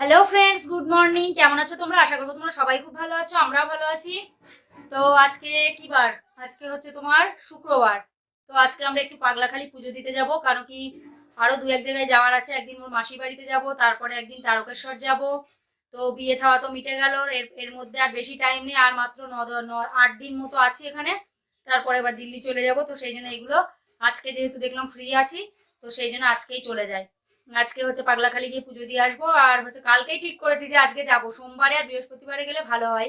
Hello friends good morning কেমন আছো তোমরা? আশা করব তোমরা সবাই খুব ভালো আছো, আমরাও ভালো আছি। তো আজকে কি বার? আজকে হচ্ছে তোমার শুক্রবার। তো আজকে আমরা একটু পাগলাখালি পুজো দিতে যাব, কারণ কি আরও দু এক জায়গায় যাওয়ার আছে। একদিন ওর মাসির বাড়িতে যাব, তারপরে একদিন তারকেশ্বর যাব। তো বিয়ে থাওয়া তো মিটে গেল, এর এর মধ্যে আর বেশি টাইম নেই, আর মাত্র ন, আট দিন মতো আছি এখানে। তারপরে এবার দিল্লি চলে যাব, তো সেই জন্য এগুলো আজকে যেহেতু দেখলাম ফ্রি আছি, তো সেই জন্য আজকেই চলে যাই। আজকে হচ্ছে পাগলাখালি গিয়ে পুজো দিয়ে আসব, আর হচ্ছে কালকেই ঠিক করেছি যে আজকে যাব। সোমবারে আর বৃহস্পতিবারে গেলে ভালো হয়।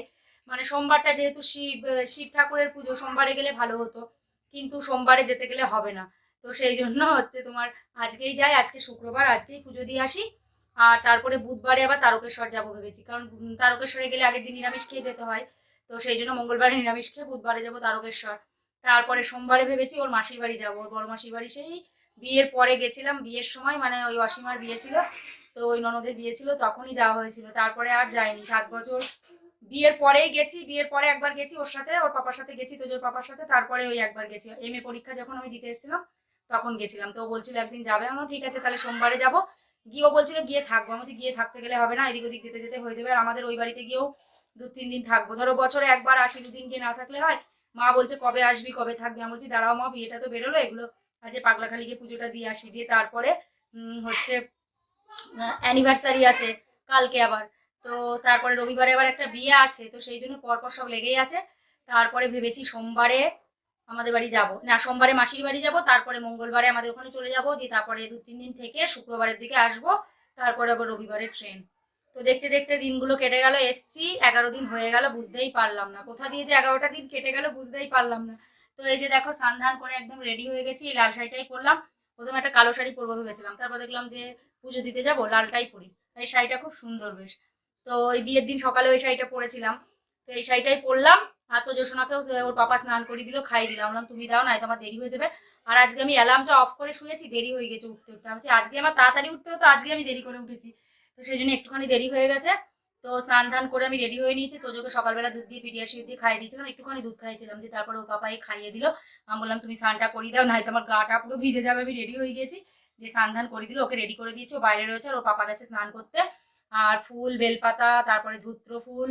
মানে সোমবারটা যেহেতু শিব শিব ঠাকুরের পুজো, সোমবারে গেলে ভালো হতো। কিন্তু সোমবারে যেতে গেলে হবে না। তো সেই জন্য হচ্ছে তোমার আজকেই যাই, আজকে শুক্রবার আজকেই পুজো দিয়ে আসি। আর তারপরে বুধবারে আবার তারকেশ্বর যাব ভেবেছি। কারণ তারকেশ্বরে গেলে আগের দিন নিরামিষ খেয়ে যেতে হয়। তো সেই জন্য মঙ্গলবারে নিরামিষ খেয়ে বুধবারে যাব তারকেশ্বর। তারপরে সোমবারে ভেবেছি ওর মাসির বাড়ি যাব। ওর বড় মাসির বাড়ি সেই বিয়ের পরে গেছিলাম। বিয়ের সময় মানে ওই অসীমার বিয়ে ছিল, তো ওই ননদের বিয়ে ছিল, তখনই যাওয়া হয়েছিল। তারপরে আর যাইনি। সাত বছর বিয়ের পরেই গেছি। বিয়ের পরে একবার গেছি ওর সাথে, ওর পাপার সাথে গেছি, তোজোর পাপার সাথে। তারপরে ওই একবার গেছি। এম এ পরীক্ষা যখন আমি দিতে এসেছিলাম, তখন গেছিলাম। তো বলছিল, একদিন যাবে? আমার ঠিক আছে, তাহলে সোমবারে যাব। গিয়েও বলছিল, গিয়ে থাকব। আমি গিয়ে থাকতে গেলে হবে না, এদিক ওদিক যেতে যেতে হয়ে যাবে। আর আমাদের ওই বাড়িতে গিয়েও দু তিন দিন থাকব। ধরো বছরে একবার আসি দুদিন গিয়ে না থাকলে হয়, মা বলছে, কবে আসবি, কবে থাকবি? আমি বলছি, দাঁড়াও মা, বিয়েটা তো বেরোলো, এগুলো আজকে পাগলাখালি গিয়ে পুজোটা দিয়ে আসি। দিয়ে তারপরে হচ্ছে অ্যানিভার্সারি আছে, কালকে আবার। তো তারপরে রবিবারে আবার একটা বিয়ে আছে, তো সেই জন্য পরপর সব লেগেই আছে। তারপরে ভেবেছি সোমবারে আমাদের বাড়ি যাব। না, সোমবারে মাসির বাড়ি যাব, তারপরে মঙ্গলবারে আমাদের ওখানে চলে যাব, দিয়ে তারপরে দু তিন দিন থেকে শুক্রবারের দিকে আসব, তারপরে আবার রবিবারে ট্রেন তো দেখতে দেখতে দিনগুলো কেটে গেল, এসছি, এগারো দিন হয়ে গেল, বুঝতেই পারলাম না। কোথা দিয়ে যে এগারোটা দিন কেটে গেল, বুঝতেই পারলাম না। তো এই যে দেখো সান্ধান করে একদম রেডি হয়ে গেছি, এই লাল শাড়িটাই পরলাম। প্রথমে একটা কালো শাড়ি পরবো ভেবেছিলাম, তারপর দেখলাম যে পুজো দিতে যাব, লালটাই পরি। এই শাড়িটা খুব সুন্দর বেশ। তো এই বিয়ের দিন সকালে ওই শাড়িটা পরেছিলাম। তো এই শাড়িটাই পরলাম, আর তো জোসনাকেও সে- ওর পাপা স্নান করে দিল, খাইয়ে দিলাম বললাম, তুমি দাও না তোমার দেরি হয়ে যাবে। আর আজকে আমি অ্যালার্মটা অফ করে শুয়েছি, দেরি হয়ে গেছে উঠতে উঠতে। আমি আজকে আমার তাড়াতাড়ি উঠতে হতো, আজকে আমি দেরি করে উঠেছি। তো সেই জন্য একটুখানি দেরি হয়ে গেছে। তো স্নান ধান করে আমি রেডি হয়ে নিয়েছি। তোজোকে সকালবেলা দুধ দিয়ে পিডিয়াশিও দিয়ে খাইয়ে দিয়েছিলাম। একটুখানি দুধ খাইয়েছিলাম যে তারপরে ওর পাপাই খাইয়ে দিল। আমি বললাম, তুমি স্নানটা করিয়ে দাও নাই তোমার গাটা পুরো ভিজে যাবে। আমি রেডি হয়ে গেছি। যে স্নান ধান করে দিল, ওকে রেডি করে দিয়েছি। ও বাইরে রয়েছে আর ওর পাপা গেছে স্নান করতে। আর ফুল, বেলপাতা, তারপরে ধুত্র ফুল,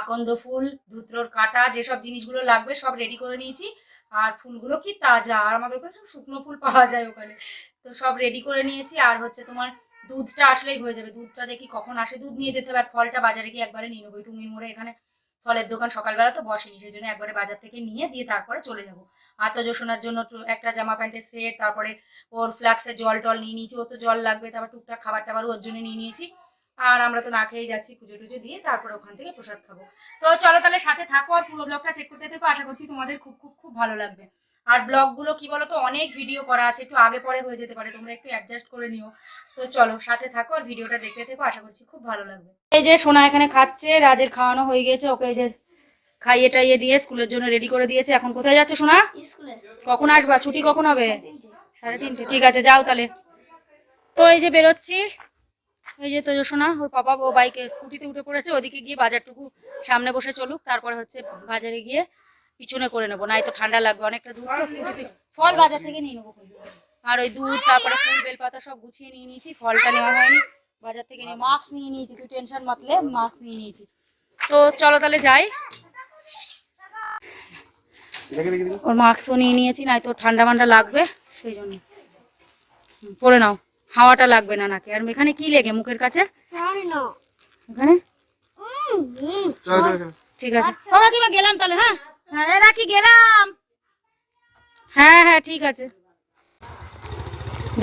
আকন্দ ফুল, ধুত্রর কাটা, যেসব জিনিসগুলো লাগবে সব রেডি করে নিয়েছি। আর ফুলগুলো কি তাজা। আর আমাদের ওখানে সব শুকনো ফুল পাওয়া যায় ওখানে। তো সব রেডি করে নিয়েছি। আর হচ্ছে তোমার দুধটা আসলেই হয়ে যাবে। দুধটা দেখি কখন আসে। দুধ নিয়ে যেতে হবে আর ফলটা বাজারে গিয়ে একবারে নিয়ে নেব। টুঙ্গির মোড়ে এখানে ফলের দোকান সকালবেলা তো বসেনি সেই জন্য একবারে বাজার থেকে নিয়ে দিয়ে তারপরে চলে যাব। শোনার জন্য একটা জামা প্যান্টের সেট, তারপরে ওর ফ্লাক্সের জল টল নিয়ে নিয়েছি। ওর তো জল লাগবে, তারপর টুকটাক খাবার টাবার ওর জন্য নিয়ে নিয়েছি। আর আমরা তো না খেয়েই যাচ্ছি পুজো টুজো দিয়ে তারপরে ওখান থেকে প্রসাদ খাব। তো চলো তাহলে সাথে থাকো আর পুরো ব্লগটা চেক করতে থেকো আশা করছি তোমাদের খুব খুব খুব ভালো লাগবে। আর ব্লগগুলো কি বলো তো অনেক ভিডিও করা আছে একটু আগে পরে হয়ে যেতে পারে তোমরা একটু অ্যাডজাস্ট করে নিও। তো চলো সাথে থাকো আর ভিডিওটা দেখতে থেকো আশা করছি খুব ভালো লাগবে। এই যে সোনা এখানে খাচ্ছে রাজের খাওয়ানো হয়ে গেছে ওকে এই যে খাইয়ে টাইয়ে দিয়ে স্কুলের জন্য রেডি করে দিয়েছে। এখন কোথায় যাচ্ছে সোনা? স্কুলে। কখন আসবা? ছুটি কখন হবে? সাড়ে তিনটে ঠিক আছে যাও তাহলে। তো এই যে বেরোচ্ছি। এই যে তোজো সোনা ওর পাপা ও বাইকে স্কুটিতে উঠে পড়েছে ওদিকে গিয়ে বাজারটুকু সামনে বসে চলুক তারপরে হচ্ছে বাজারে গিয়ে পিছনে করে নেব নাই তো ঠান্ডা লাগবে অনেকটা দূর তো স্কুটিতে ফল বাজার থেকে নিয়ে নেব। আর ওই দুধ তারপরে ফুল বেলপাতা সব গুছিয়ে নিয়ে নিয়েছি ফলটা নেওয়া হয়নি বাজার থেকে নিয়ে মাস্ক নিয়ে নিয়েছি তুই টেনশন মাতলে মাস্ক নিয়ে নিয়েছি। তো চলো তাহলে যাই। ওর মাস্কও নিয়ে নিয়েছি নাই তো ঠান্ডা মান্ডা লাগবে সেই জন্য। পরে নাও। হাওয়াটা লাগবে না নাকি? আর এখানে কি লেগে মুখের কাছে? এখানে। ঠিক আছে। ও কাকিমা গেলাম তাহলে হ্যাঁ? হ্যাঁ রাখি গেলাম। হ্যাঁ হ্যাঁ ঠিক আছে।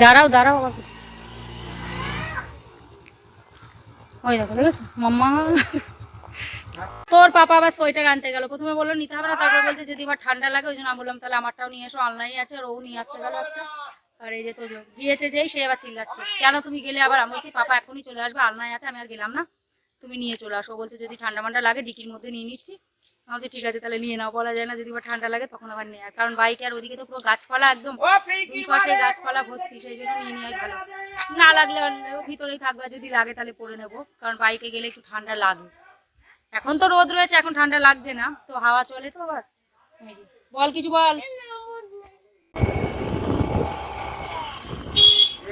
দাঁড়াও দাঁড়াও আবার। ওই দেখো দেখেছ? মাম্মা। তোর পাপা আবার সোয়েটার আনতে গেল। প্রথমে বলল নিতে হবে না। তারপর বলছে যদি আবার ঠান্ডা লাগে ওই জন্য আমি বললাম তাহলে আমারটাও নিয়ে এসো অনলাইনে আছে আর ও নিয়ে আসতে গেল একটা। আর এই যে তো গিয়েছে যেই সে আবার চিল্লাচ্ছে। কেন তুমি গেলে? আবার আমি বলছি পাপা এখনই চলে আসবে। আলনায় আছে আমি আর গেলাম না। তুমি নিয়ে চলে আসো। বলছে যদি ঠান্ডা মান্ডা লাগে ডিকির মধ্যে নিয়ে নিচ্ছি। আমি বলছি ঠিক আছে তাহলে নিয়ে নাও। বলা যায় না যদি আবার ঠান্ডা লাগে তখন আবার নেই কারণ বাইক আর ওদিকে তো পুরো গাছপালা একদম। দুই পাশে গাছপালা ভর্তি সেই জন্য নিয়ে নেওয়াই ভালো। না লাগলে ভিতরেই থাকবে যদি লাগে তাহলে পরে নেব। কারণ বাইকে গেলে একটু ঠান্ডা লাগে। এখন তো রোদ রয়েছে এখন ঠান্ডা লাগছে না। তো হাওয়া চলে তো আবার। বল কিছু বল।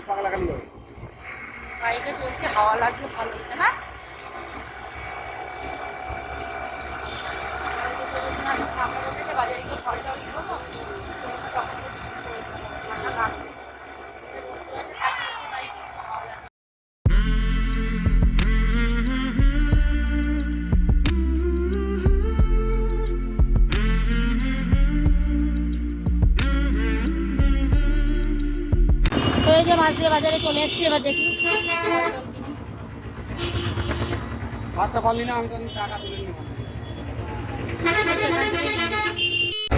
পাগলা খালি হবে বাইকে চলছে, হাওয়া লাগছে, ভালো হচ্ছে না? সামনে বসেছে বাজারে গিয়ে ফল টল বাজারে চলে এসেছি এবার দেখি। ভাতটা পারলি না আমি তো টাকা তুলে নিব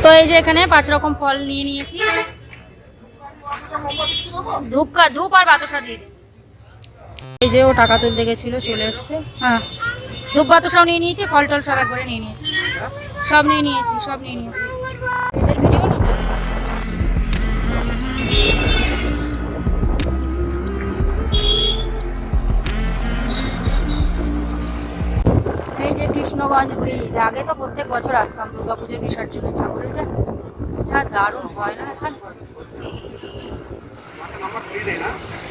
তো এই যে এখানে পাঁচ রকম ফল নিয়ে নিয়েছি। ধূপকা ধূপ আর বাতাসা দিয়ে এই যে ও টাকা তুলতে গেছিল চলে এসছে। হ্যাঁ। ধূপ বাতাসাও নিয়ে নিয়েছি ফল টল সব একবারে নিয়ে নিয়েছি। সব নিয়ে নিয়েছি সব নিয়ে নিয়েছি। ভিডিও যে কৃষ্ণগঞ্জ ব্রিজ আগে তো প্রত্যেক বছর আসতাম দুর্গাপুজোর বিসর্জনে ঠাকুরের যা যা দারুণ হয় না এখন?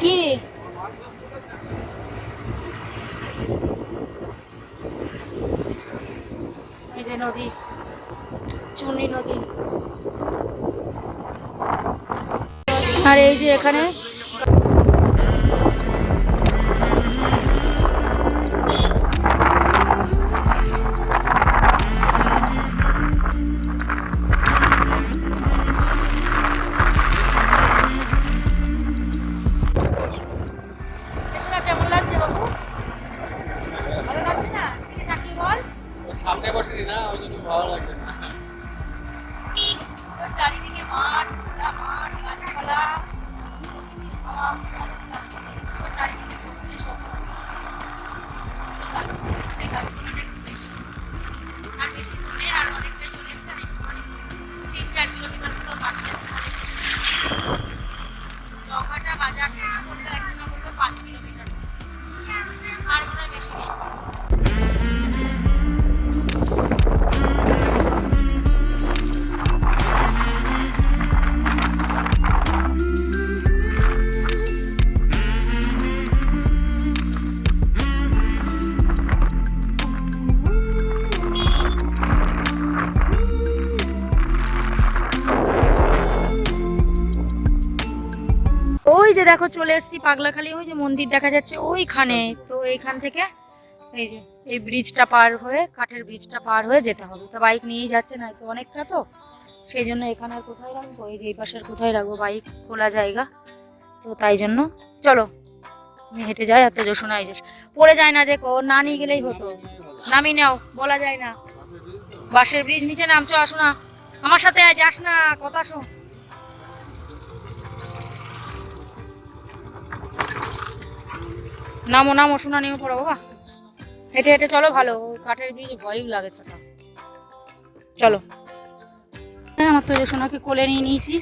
কি? এই যে নদী চুনি নদী। আর এই যে এখানে দেখো চলে এসেছি পাগলাখালি, ওই যে মন্দির দেখা যাচ্ছে ওইখানে। তো এইখান থেকে এই যে, এই ব্রিজটা পার হয়ে, কাঠের ব্রিজটা পার হয়ে যেতে হবে। তো বাইক নিয়েই যাচ্ছে না তো অনেকটা তো। সেই জন্য এখানে আর কোথায় রাখব? এই যে এই পাশের কোথায় রাখব? বাইক খোলা জায়গা। তো তাই জন্য, চলো। হেঁটে যাই এত জোশোনা এই যে, পড়ে যায় না দেখো না নিয়ে গেলেই হতো। নামি নাও, বলা যায় না। বাসের ব্রিজ নিচে নামছো, আসো না। আমার সাথে যাস না, কথা শোন। নামো নামো শোনা নেমে পড়ো, বাবা। হেঁটে হেঁটে চলো, ভালো। কাঠের ব্রিজ ভয়ও লাগে ছাতা চলো। হ্যাঁ আমার তো সোনাকে কোলে নিয়ে নিয়েছি।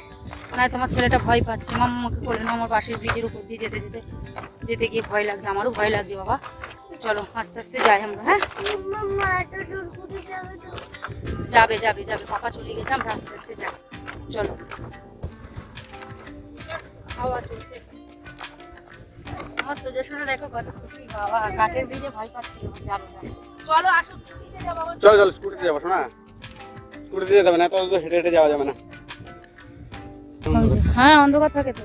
না তোমার ছেলেটা ভয় পাচ্ছে। মাম্মাকে কোলে নিয়ে, আমার পাশের ব্রিজের উপর দিয়ে যেতে যেতে যেতে গিয়ে ভয় লাগছে। আমারও ভয় লাগছে, বাবা। চলো, আস্তে আস্তে যাই আমরা হ্যাঁ? যাবে যাবে যাবে। পাপা চলে গেছে, আমরা আস্তে আস্তে যাই। চলো। হাওয়া চলছে। আমার তো যে শোনা দেখো কত খুশি বাবা কাঠের ব্রিজে ভয় পাচ্ছিল যাব চলো আসো চল চল স্কুটিতে যাব শোনা স্কুটিতে যেতে হবে না তো তো হেঁটে হেঁটে যাওয়া যাবে না। হ্যাঁ অন্ধকার থাকে তো।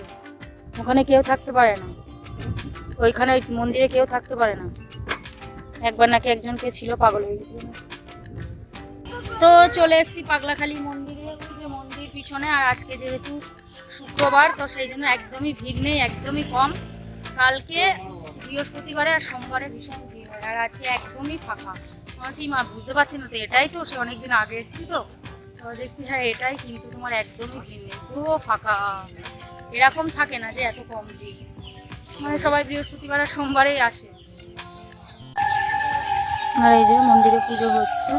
ওখানে কেউ থাকতে পারে না। ওইখানে ওই মন্দিরে কেউ থাকতে পারে না। একবার নাকি একজনকে ছিল পাগল হয়ে গেছিল। তো চলে এসেছি পাগলাখালি মন্দিরে যে মন্দির পিছনে। আর আজকে যেহেতু শুক্রবার তো সেই জন্য একদমই ভিড় নেই একদমই কম। কালকে বৃহস্পতিবারে আর সোমবারে ভীষণ ভিড় হয়, আর আজকে একদমই ফাঁকা। বলছি মা, বুঝতে পারছি না তো, এটাই তো, সে অনেকদিন আগে এসেছি তো। দেখছি হ্যাঁ এটাই কিন্তু তোমার একদমই ভিড় নেই, পুরো ফাঁকা। এরকম থাকে না যে এত কম ভিড়। মানে সবাই বৃহস্পতিবার আর সোমবারেই আসে। আর এই যে মন্দিরে পুজো হচ্ছে।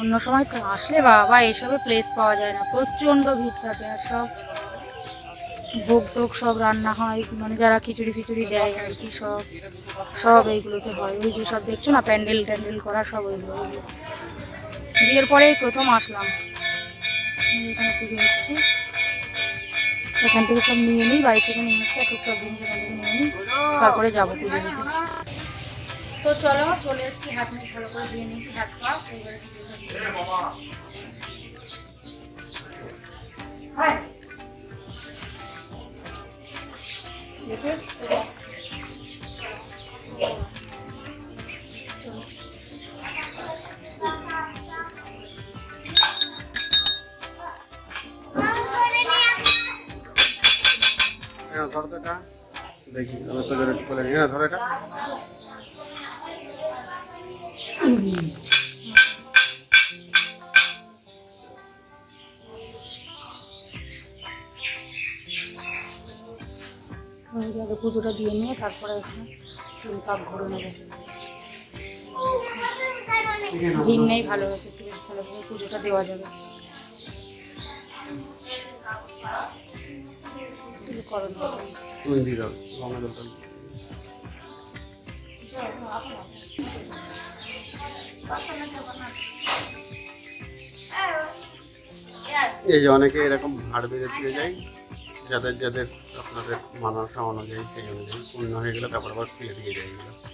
অন্য সময় তো আসলে বাবা, এসবে প্লেস পাওয়া যায় না। প্রচণ্ড ভিড় থাকে আর সব। ভোগ টোগ সব রান্না হয় মানে যারা খিচুড়ি ফিচুড়ি দেয় আর কি সব সব এইগুলোতে হয়। ওই যে সব দেখছ না প্যান্ডেল ট্যান্ডেল করা সব ওইগুলো। বিয়ের পরেই প্রথম আসলাম। এখানে পুজো হচ্ছে এখান থেকে সব নিয়ে নিই বাড়ি থেকে নিয়ে এসে টুকটাক জিনিস এখান থেকে নিয়ে নিই। তারপরে যাব পুজো দিতে। তো চলো চলে এসেছি হাত মুখ ভালো করে ধুয়ে নিয়েছি হাত পা। দেবো। হয়। ধর তো এটা দেখি আমি তো জোরে খুলে নিই হ্যাঁ ধর এটা পুজোটা দিয়ে নিয়ে তারপরে এখানে তিন পাক ঘুরে নেব। ভিড় নেই, ভালো হয়েছে একটু ভালো করে পুজোটা দেওয়া যাবে। এই যে অনেকে এরকম ভাড় বেঁধে দিয়ে যায়। যাদের যাদের আপনাদের মানসা অনুযায়ী সেই অনুযায়ী পূর্ণ হয়ে গেলে তারপর আবার ফিরে দিয়ে যায় এগুলো।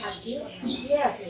হাত দিয়ে আছে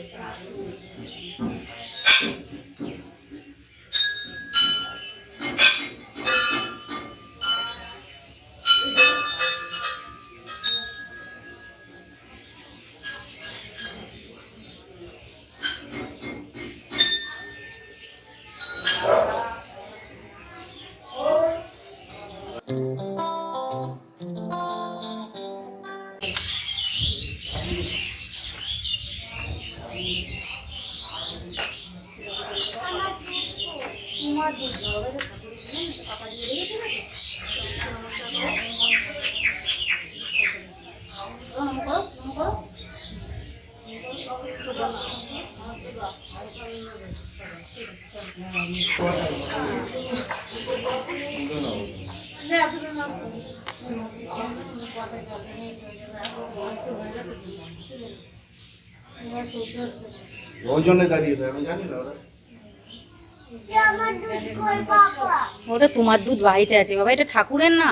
ওই জন্য দাঁড়িয়ে থাকে আমি জানি না ওরা। ওটা তোমার দুধ বাড়িতে আছে। বাবা এটা ঠাকুরের না?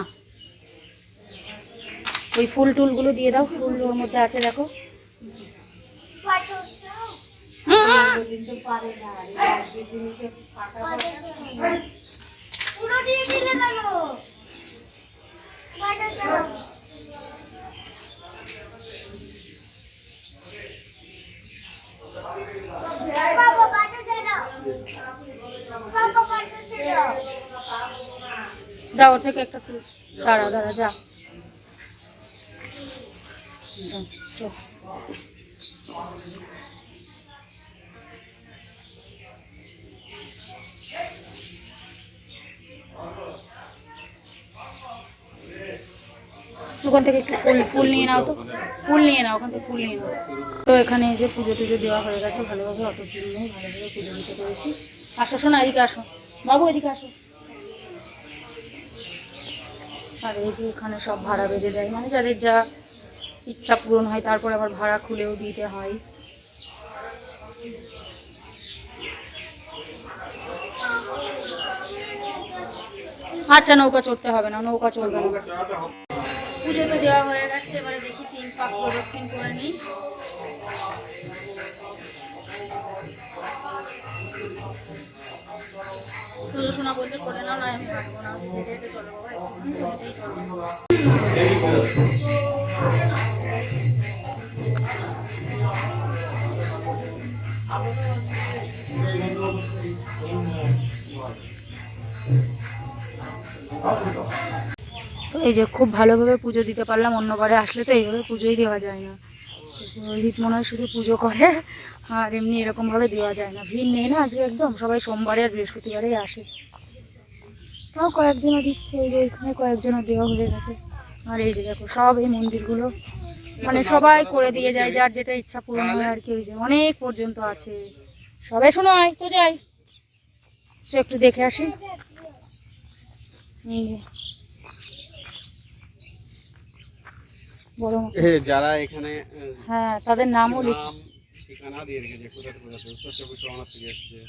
ওই ফুল টুলগুলো দিয়ে দাও ফুল ওর মধ্যে আছে দেখো। পুরো দিয়ে দিলে কেন পাঠাচ্ছো বাবা পাঠাচ্ছে না বাবা পাঠাচ্ছে না দাও ওর থেকে একটা তুল। দাঁড়া দাঁড়া, যা। যা। ওখান থেকে একটু ফুল ফুল নিয়ে নাও তো। ফুল নিয়ে নাও, ওখান থেকে ফুল নিয়ে নাও। তো এখানে যে পুজো টুজো দেওয়া হয়ে গেছে, ভালোভাবে অত ফুল নেই, ভালোভাবে পুজো দিতে পেরেছি। আসো শোনা এদিকে আসো। বাবু, এদিকে আসো। আর এই যে এখানে সব ভাড়া বেঁধে দেয়। মানে যাদের যা ইচ্ছা পূরণ হয়, তারপর আবার ভাড়া খুলেও দিতে হয়। আচ্ছা নৌকা চড়তে হবে না, নৌকা চড়বে না। পুজো তো দেওয়া হয়ে গেছে, এবারে দেখি তিন পাক প্রদক্ষিণ করে নিই। তো এই যে খুব ভালোভাবে পুজো দিতে পারলাম অন্যবারে আসলে তো এইভাবে পুজোই দেওয়া যায় না। পুরোহিত মনে হয় শুধু পুজো করে। আর এমনি এরকমভাবে দেওয়া যায় না। ভিড় নেই না আজকে একদম সবাই সোমবারে আর বৃহস্পতিবারেই আসে। তাও কয়েকজনও দিচ্ছে এই যে এখানে কয়েকজনও দেওয়া হয়ে গেছে। আর এই যে দেখো সব এই মন্দিরগুলো মানে সবাই করে দিয়ে যায় যার যেটা ইচ্ছা পূরণ হয় আর কি ওই যে অনেক পর্যন্ত আছে। সবাই শোনো আয় তো যাই। তো একটু দেখে আসি। এই যে। যারা এখানে হ্যাঁ তাদের নামও লিখ।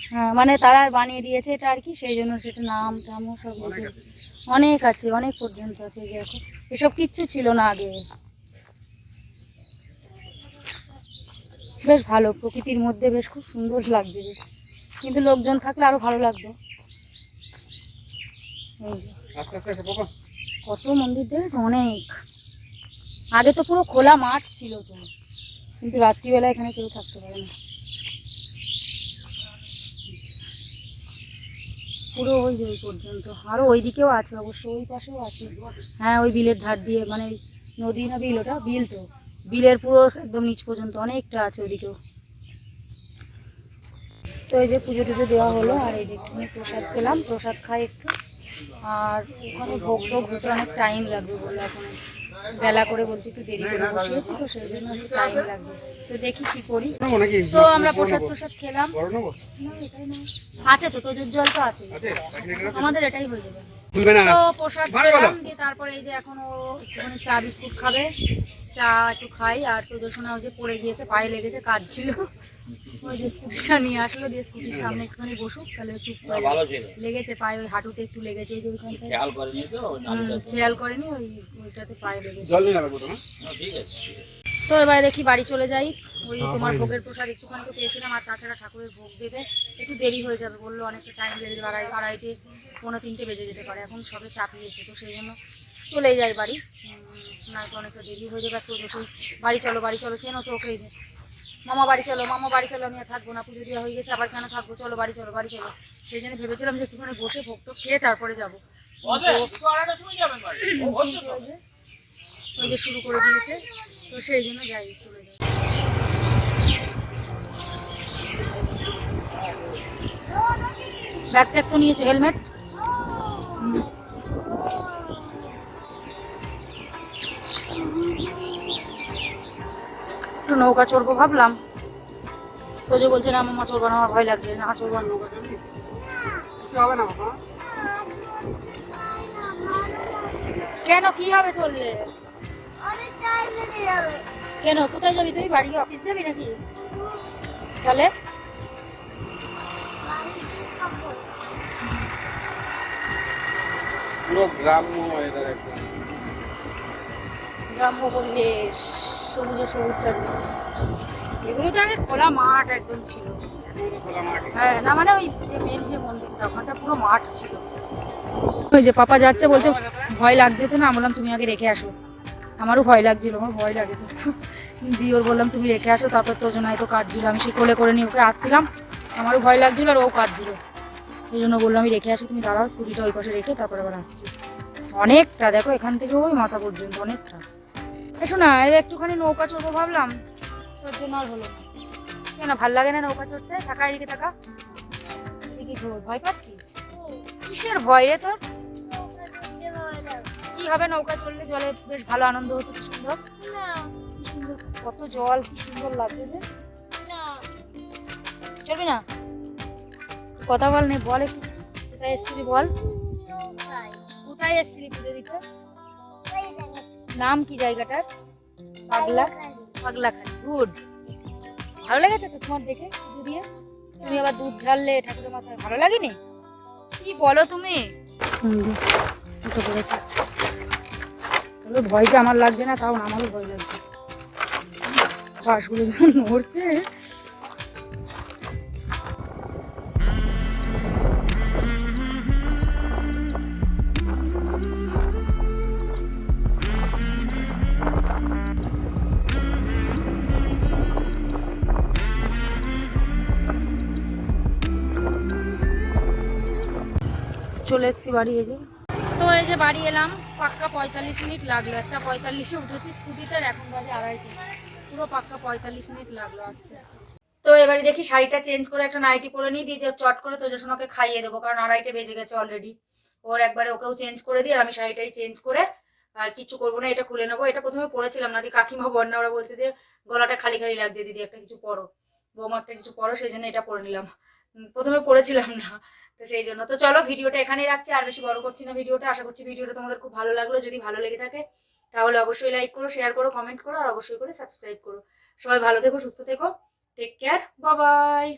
হ্যাঁ মানে তারা বানিয়ে দিয়েছে এটা আর কি সেই জন্য সেটা নাম টামও সব অনেক আছে। অনেক পর্যন্ত আছে দেখো এসব কিচ্ছু ছিল না আগে। বেশ ভালো প্রকৃতির মধ্যে বেশ খুব সুন্দর লাগছে বেশ। কিন্তু লোকজন থাকলে আরও ভালো লাগতো। এই যে। কত মন্দির দেখেছ? অনেক। আগে তো পুরো খোলা মাঠ ছিল তো। কিন্তু রাত্রিবেলা এখানে কেউ থাকতে পারে না। পুরো ওই যে ওই পর্যন্ত। আরও ওই দিকেও আছে, অবশ্য ওই পাশেও আছে। হ্যাঁ ওই বিলের ধার দিয়ে মানে নদী না বিল ওটা? বিল তো। বিলের পুরো একদম নিচ পর্যন্ত অনেকটা আছে ওইদিকেও। তো এই যে পুজো টুজো দেওয়া হলো, আর এই যে একটুখানি প্রসাদ পেলাম। প্রসাদ খাই একটু। আর ওখানে ভোগ টোগ হতে অনেক টাইম লাগবে বলে এখন। বেলা করে বলছি একটু দেরি করে বসিয়েছি তো সেই জন্য একটু টাইম লাগবে। তো দেখি কি করি। তো আমরা প্রসাদ প্রসাদ খেলাম। আছে তো তোজোর জল তো আছে? আমাদের এটাই হয়ে যাবে। খুলবে না। প্রসাদ খেলাম দিয়ে তারপরে এই যে এখন ও একটুখানি চা বিস্কুট খাবে। চা একটু খাই আর তোদের শোনা ওই যে পড়ে গিয়েছে পায়ে লেগেছে কাজ ছিল ওই যে স্কুটিটা নিয়ে আসলো দিয়ে স্কুটির সামনে একটুখানি বসুক তাহলে চুপ করে লেগেছে পায়ে ওই হাঁটুতে একটু লেগেছে ওই ওইখানটায়। খেয়াল করেনি খেয়াল করেনি ওই ওইটাতে পায়ে লেগেছে। জল নিয়ে ঠিক আছে। তো এবারে দেখি বাড়ি চলে যাই। ওই তোমার ভোগের প্রসাদ একটুখানি তো পেয়েছিলাম আর তাছাড়া ঠাকুরের ভোগ দেবে। একটু দেরি হয়ে যাবে বলল অনেকটা টাইম লেগে যাবে আড়াই আড়াইটে পৌনে তিনটে বেজে যেতে পারে। এখন সবে চাপিয়েছে তো সেই জন্য চলেই যাই বাড়ি। নয়তো অনেকটা দেরি হয়ে যাবে একটু বসেই। বাড়ি চলো বাড়ি চলো চেনো তো ওকে যে। মামা বাড়ি চলো মামা বাড়ি চলো আমি আর থাকব না পুজো দেওয়া হয়ে গেছে আবার কেন থাকব? চলো বাড়ি চলো বাড়ি চলো। সেই জন্য ভেবেছিলাম যে একটুখানি বসে ভোগ টোগ খেয়ে তারপরে যাব। তো। ওই যে শুরু করে দিয়েছে। তো সেই জন্য যাই চলে যাই ব্যাগ ট্যাগ তো নিয়েছো হেলমেট? একটু নৌকা চড়বো ভাবলাম। তো যে বলছে না মামা চড়বো না আমার ভয় লাগছে না চড়বো? না কিছু হবে না কেন কি হবে চললে? কেন? কোথায় যাবি তুই? বাড়ি অফিস যাবি নাকি? চলে পুরো গ্রাম্য ওয়েদার একদম। গ্রাম্য পরিবেশ সবুজে এগুলো তো আগে খোলা মাঠ একদম ছিল। হ্যাঁ না মানে ওই যে মেন যে মন্দিরটা ওখানটা পুরো মাঠ ছিল। ওই যে পাপা যাচ্ছে বলছে ভয় লাগছে তো না? বললাম তুমি আগে রেখে আসো। আমারও ভয় লাগছিল, আমার ভয় লাগছে। দিয়ে ওর বললাম, তুমি রেখে আসো, তারপর তো জন্য হয়তো কাঁদছিল। আমি সে কোলে করে নিয়ে ওকে আসছিলাম। আমারও ভয় লাগছিল আর ও কাঁদছিল। সেই জন্য বললাম আমি রেখে আসি, তুমি দাঁড়াও, স্কুটিটা ওই পাশে রেখে তারপর আবার আসছি। অনেকটা, দেখো, এখান থেকে ওই মাথা পর্যন্ত, অনেকটা। এসো না এই একটুখানি নৌকা চড়বো ভাবলাম, তোর জন্য আর হলো কেন, ভালো লাগে না নৌকা চড়তে? থাকা, এদিকে থাকা। ভয় পাচ্ছিস? কিসের ভয় রে তোর? হবে নৌকা চললে জলে বেশ ভালো আনন্দ হতো কি সুন্দর? কি সুন্দর। কত জল কি সুন্দর লাগছে যে। চলবি না? কথা বল নে বল একটু। কিছু। কোথায় এসছিলি বল? কোথায় এসছিলি পুজো দিতে নাম কি জায়গাটার? পাগলা? পাগলাখানি গুড ভালো লেগেছে তো তোমার দেখে পুজো দিয়ে? তুমি আবার দুধ ঢাললে ঠাকুরের মাথায় ভালো লাগেনি? কি বলো তুমি? উঠে বলে ভয় আমার লাগছে না, তাও আমারও ভয় লাগছে। বাসগুলো যখন নড়ছে, চলে এসেছি বাড়ি এসে এই যে বাড়ি এলাম, পাক্কা পঁয়তাল্লিশ মিনিট লাগল। একটা পঁয়তাল্লিশে উঠেছি, স্কুটিতে আর এখন বাজে আড়াইটে। পুরো পাক্কা পঁয়তাল্লিশ মিনিট লাগল আসতে তো এবারে দেখি শাড়িটা চেঞ্জ করে একটা নাইটি পরে নিই, দিয়ে চট করে তোজসোনাকে খাইয়ে দেবো, কারণ আড়াইটে বেজে গেছে অলরেডি ওর একবারে ওকেও চেঞ্জ করে দিই, আর আমি শাড়িটাই চেঞ্জ করে আর কিছু করব না, এটা খুলে নেব। এটা প্রথমে পরেছিলাম না, দিয়ে কাকিমা, বন্যা, ওরা বলছে যে, গলাটা খালি খালি লাগছে, দিদি, একটা কিছু পরো। বৌমা, একটা কিছু পরো, সেই জন্য এটা পরে নিলাম। প্রথমে পড়েছিলাম না, তো সেই জন্য। তো চলো, ভিডিওটা এখানেই রাখছি। আর বেশি বড় করছি না ভিডিওটা। আশা করছি ভিডিওটা তোমাদের খুব ভালো লাগল। যদি ভালো লেগে থাকে, তাহলে অবশ্যই লাইক করো শেয়ার করো কমেন্ট করো, আর অবশ্যই করে সাবস্ক্রাইব করো। সবাই ভালো থেকো, সুস্থ থেকো। টেক কেয়ার বাবাই